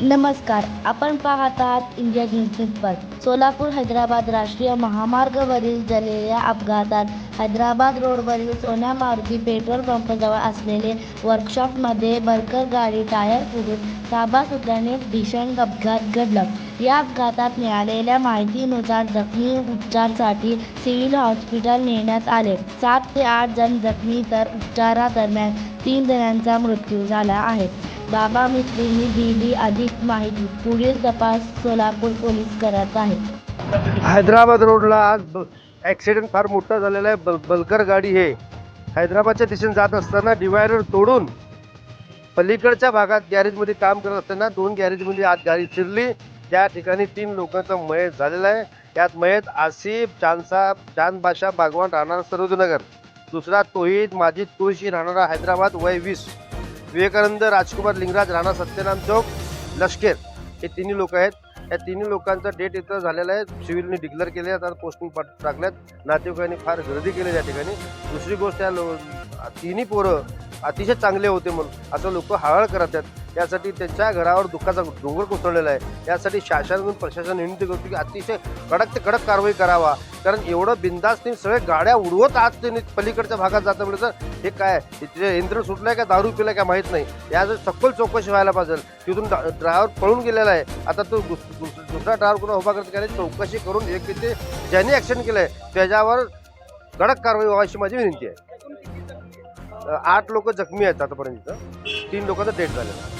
नमस्कार आपण पाहत आहात इंडिया न्यूज सोलापूर हैदराबाद राष्ट्रीय महामार्गावरील झालेल्या अपघातात हैदराबाद रोडवरील सोन्या मारुती पेट्रोल पंपजवळ असलेले वर्कशॉपमध्ये बर्कर गाडी टायर फुटून ताबा सुटल्याने भीषण अपघात घडला. या अपघातात मिळालेल्या माहितीनुसार जखमी उपचारासाठी सिव्हिल हॉस्पिटल नेण्यात आले. सात ते आठ जण जखमी तर उपचारादरम्यान तीन जणांचा मृत्यू झाला आहे. बाबा मिस्त्रींनी दिली अधिक माहिती. पुढील तपास सोलापूर पोलीस करत आहेत. हैदराबाद रोडला आज ॲक्सिडेंट फार मोठा झालेला आहे. बल बलकर गाडी हे हैदराबादच्या दिशेने जात असताना डिवायडर तोडून पलीकडच्या भागात गॅरेजमध्ये काम करत असताना दोन गॅरेजमध्ये आत गाडी शिरली. त्या ठिकाणी तीन लोकांचा मयत झालेला आहे. त्यात मयत आसिफ चांदसाब चांद बाशा बागवान राहणारा सरोजनगर दुसरा तोहीद माजिद तुळशी राहणारा हैदराबाद वय वीस. विवेकानंद राजकुमार लिंगराज राणा सत्यनाम चौक लष्कर हे तिन्ही लोक आहेत. या तिन्ही लोकांचा डेट इथं झालेला आहे. सिव्हिलने डिक्लेअर केले आता पोस्टिंग टाकल्यात. नातेवाईकांनी फार गर्दी केली त्या ठिकाणी. दुसरी गोष्ट या लो तिन्ही पोरं अतिशय चांगले होते म्हणून असं लोक हळहळ करत आहेत त्यासाठी त्यांच्या घरावर दुःखाचा डोंगर कोसळलेला आहे. यासाठी शासन प्रशासन विनंती करतो की अतिशय कडक ते कडक कारवाई करावा. कारण एवढं बिंदास त्यांनी सगळ्या गाड्या उडवत आज त्यांनी पलीकडच्या भागात जातं म्हणजे तर हे काय? तिथे यंत्र सुटलंय का? दारू पिलाय काय माहीत नाही. याचं सखोल चौकशी व्हायला पाहिजे तिथून ड्रायव्हर पळून गेलेला आहे. आता तो दुसरा ड्रायव्हर कुणा उभा करत काय चौकशी करून एक तिथे ज्यांनी ऍक्शन केलंय त्याच्यावर कडक कारवाई व्हावी अशी माझी विनंती आहे. आठ लोक जखमी आहेत आतापर्यंत. तीन लोकांचा डेट झालेला आहे.